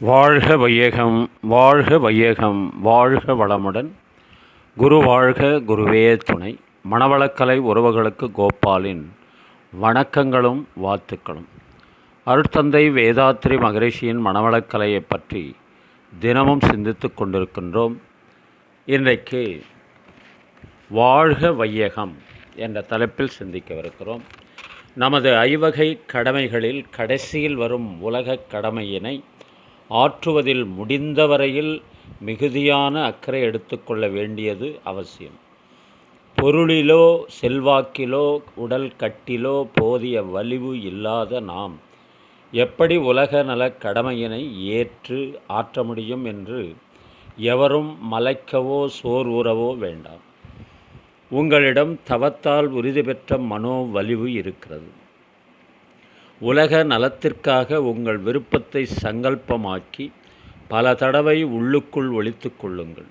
வாழ்க வையகம் வாழ்க வையகம் வாழ்க வளமுடன். குரு வாழ்க குருவே துணை. மணவளக்கலை உறவுகளுக்கு கோபாலின் வணக்கங்களும் வாழ்த்துக்களும். அருட்தந்தை வேதாத்ரி மகரிஷியின் மணவளக்கலையை பற்றி தினமும் சிந்தித்து கொண்டிருக்கின்றோம். இன்றைக்கு வாழ்க வையகம் என்ற தலைப்பில் சிந்திக்கவிருக்கிறோம். நமது ஐவகை கடமைகளில் கடைசியில் வரும் உலக கடமையினை ஆற்றுவதில் முடிந்தவரையில் மிகுதியான அக்கறை எடுத்துக்கொள்ள வேண்டியது அவசியம். பொருளிலோ செல்வாக்கிலோ உடல் கட்டிலோ போதிய வலிவு இல்லாத நாம் எப்படி உலக நலக் கடமையினை ஏற்று ஆற்ற முடியும் என்று எவரும் மலைக்கவோ சோர்வுறவோ வேண்டாம். உங்களிடம் தவத்தால் உறுதி பெற்ற மனோ வலிவு இருக்கிறது. உலக நலத்திற்காக உங்கள் விருப்பத்தை சங்கல்பமாக்கி பல தடவை உள்ளுக்குள் ஒழித்து கொள்ளுங்கள்.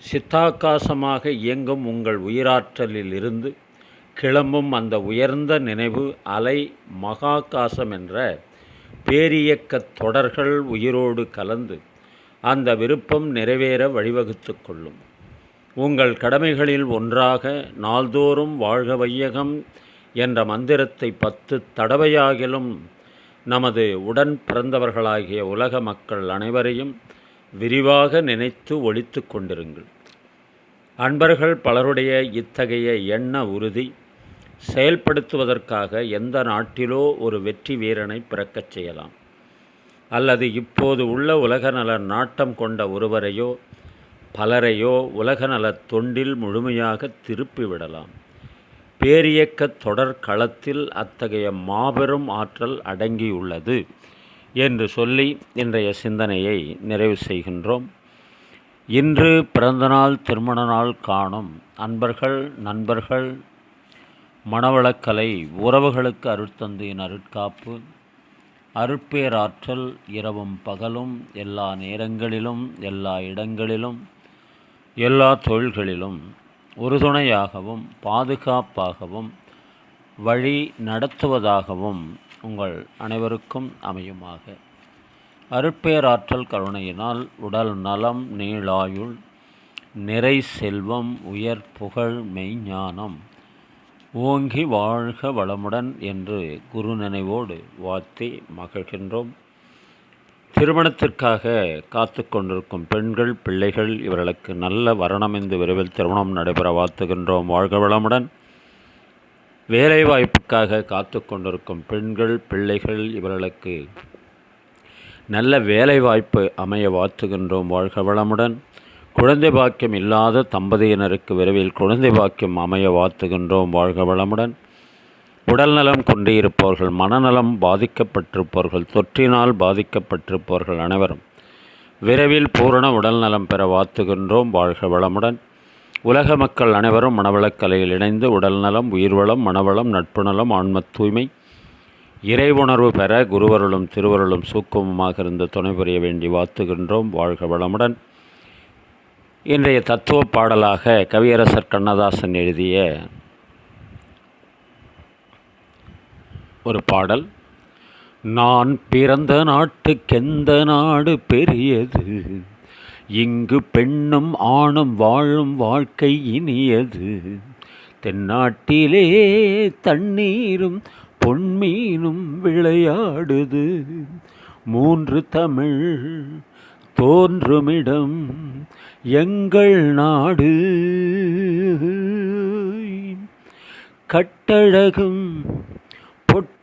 சித்தாகாசமாக இயங்கும் உங்கள் உயிராற்றலில் இருந்து கிளம்பும் அந்த உயர்ந்த நினைவு அலை மகாகாசம் என்ற பேரியக்கத் தொடர்கள் உயிரோடு கலந்து அந்த விருப்பம் நிறைவேற வழிவகுத்து கொள்ளும். உங்கள் கடமைகளில் ஒன்றாக நாள்தோறும் வாழ்க வையகம் என்ற மந்திரத்தை பத்து தடவையாகிலும் நமது உடன் பிறந்தவர்களாகிய உலக மக்கள் அனைவரையும் விரிவாக நினைத்து ஒழித்து கொண்டிருங்கள். அன்பர்கள் பலருடைய இத்தகைய எண்ண உறுதி செயல்படுத்துவதற்காக எந்த நாட்டிலோ ஒரு வெற்றி வீரனை பிறக்கச் செய்யலாம். அல்லது இப்போது உள்ள உலக நல நாட்டம் கொண்ட ஒருவரையோ பலரையோ உலக நலத் தொண்டில் முழுமையாக திருப்பிவிடலாம். பேரியக்க தொடர் களத்தில் அத்தகைய மாபெரும் ஆற்றல் அடங்கியுள்ளது என்று சொல்லி இன்றைய சிந்தனையை நிறைவு செய்கின்றோம். இன்று பிறந்தநாள் திருமண நாள் காணும் அன்பர்கள் நண்பர்கள் மணவளக்கலை உறவுகளுக்கு அருட்தந்தையின் அருட்காப்பு. அருட்பேராற்றல் இரவும் பகலும் எல்லா நேரங்களிலும் எல்லா இடங்களிலும் எல்லா தொழில்களிலும் உறுதுணையாகவும் பாதுகாப்பாகவும் வழி நடத்துவதாகவும் உங்கள் அனைவருக்கும் அமையுமாக. அருட்பேராற்றல் கருணையினால் உடல் நலம் நீளாயுள் நிறை செல்வம் உயர் புகழ் மெய்ஞானம் ஓங்கி வாழ்க வளமுடன் என்று குரு நினைவோடு வாழ்த்தி மகிழ்கின்றோம். திருமணத்திற்காக காத்து கொண்டிருக்கும் பெண்கள் பிள்ளைகள் இவர்களுக்கு நல்ல வரணம் இந்த விரைவில் திருமணம் நடைபெற வாழ்த்துகின்றோம். வாழ்க வளமுடன். வேலைவாய்ப்புக்காக காத்து கொண்டிருக்கும் பெண்கள் பிள்ளைகள் இவர்களுக்கு நல்ல வேலைவாய்ப்பு அமைய வாழ்த்துகின்றோம். வாழ்க வளமுடன். குழந்தை பாக்கியம் இல்லாத தம்பதியினருக்கு விரைவில் குழந்தை பாக்கியம் அமைய வாழ்த்துகின்றோம். வாழ்க வளமுடன். உடல்நலம் கொண்டிருப்பவர்கள் மனநலம் பாதிக்கப்பட்டிருப்பவர்கள் தொற்றினால் பாதிக்கப்பட்டிருப்பவர்கள் அனைவரும் விரைவில் பூரண உடல்நலம் பெற வாழ்த்துகின்றோம். வாழ்க வளமுடன். உலக மக்கள் அனைவரும் மனவளக்கலையில் இணைந்து உடல்நலம் உயிர்வளம் மனவளம் நட்பு நலம் ஆன்ம தூய்மை இறைவுணர்வு பெற குருவருளும் திருவருளும் சூக்குமமாக இருந்து துணை புரிய வேண்டி வாழ்த்துகின்றோம். வாழ்க வளமுடன். இன்றைய தத்துவ பாடலாக கவியரசர் கண்ணதாசன் எழுதிய ஒரு பாடல். நான் பிறந்த நாட்டுக்கெந்த நாடு பெரியது. இங்கு பெண்ணும் ஆணும் வாழும் வாழ்க்கை இனியது. தென்னாட்டிலே தண்ணீரும் பொன்மீனும் விளையாடுது. மூன்று தமிழ் தோன்றுமிடம் எங்கள் நாடு. கட்டழகும்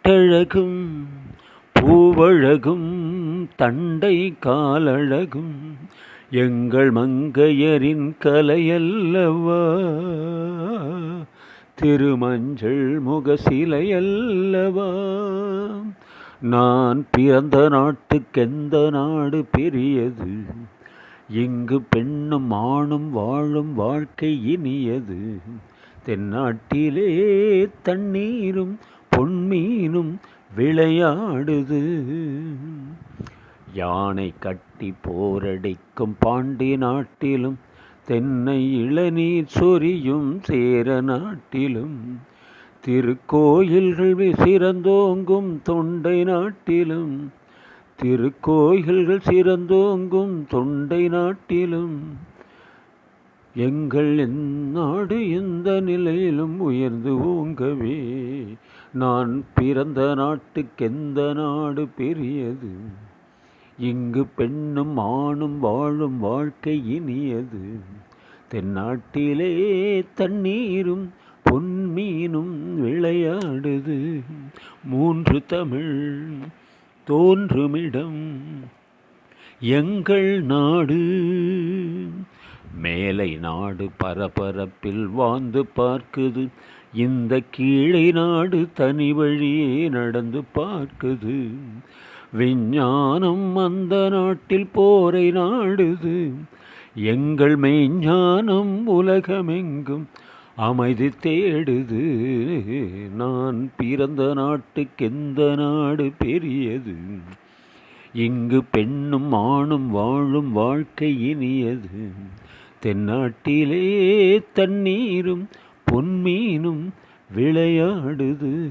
பொட்டழகும் பூவழகும் தண்டை காலழகும் எங்கள் மங்கையரின் கலையல்லவா? திருமஞ்சள் முகசிலையல்லவா நான் பிறந்த நாட்டுக்கெந்த நாடு பெரியது? இங்கு பெண்ணும் ஆணும் வாழும் வாழ்க்கை இனியது. தென்னாட்டிலே தண்ணீரும் பொன்மீனும் விளையாடுது. யானை கட்டி போரடிக்கும் பாண்டி நாட்டிலும் தென்னை இளநீர் சொரியும் சேர நாட்டிலும் திருக்கோயில்கள் சிறந்தோங்கும் தொண்டை நாட்டிலும் திருக்கோயில்கள் சிறந்தோங்கும் தொண்டை நாட்டிலும் எங்கள் நாடு எந்த நிலையிலும் உயர்ந்து ஓங்கவே நான் பிறந்த நாட்டுக்கெந்த நாடு பெரியது? இங்கு பெண்ணும் ஆணும் வாழும் வாழ்க்கை இனியது. தென்னாட்டிலே தண்ணீரும் பொன்மீனும் விளையாடுது. மூன்று தமிழ் தோன்றுமிடம் எங்கள் நாடு. மேலை நாடு பரபரப்பில் வாழ்ந்து பார்க்குது. இந்த கீழை நாடு தனி வழியே நடந்து பார்க்குது. விஞ்ஞானம் அந்த நாட்டில் போரை நாடுது. எங்கள் மெய்ஞானம் உலகமெங்கும் அமைதி தேடுது. நான் பிறந்த நாட்டுக்கெந்த நாடு பெரியது? இங்கு பெண்ணும் ஆணும் வாழும் வாழ்க்கை இனியது. தென்னாட்டிலே தண்ணீரும் பொன்மீனும் விளையாடுது.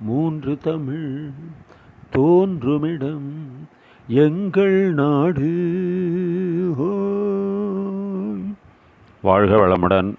மூன்று தமிழ் தோன்றுமிடம் எங்கள் நாடு. வாழ்க வளமுடன்.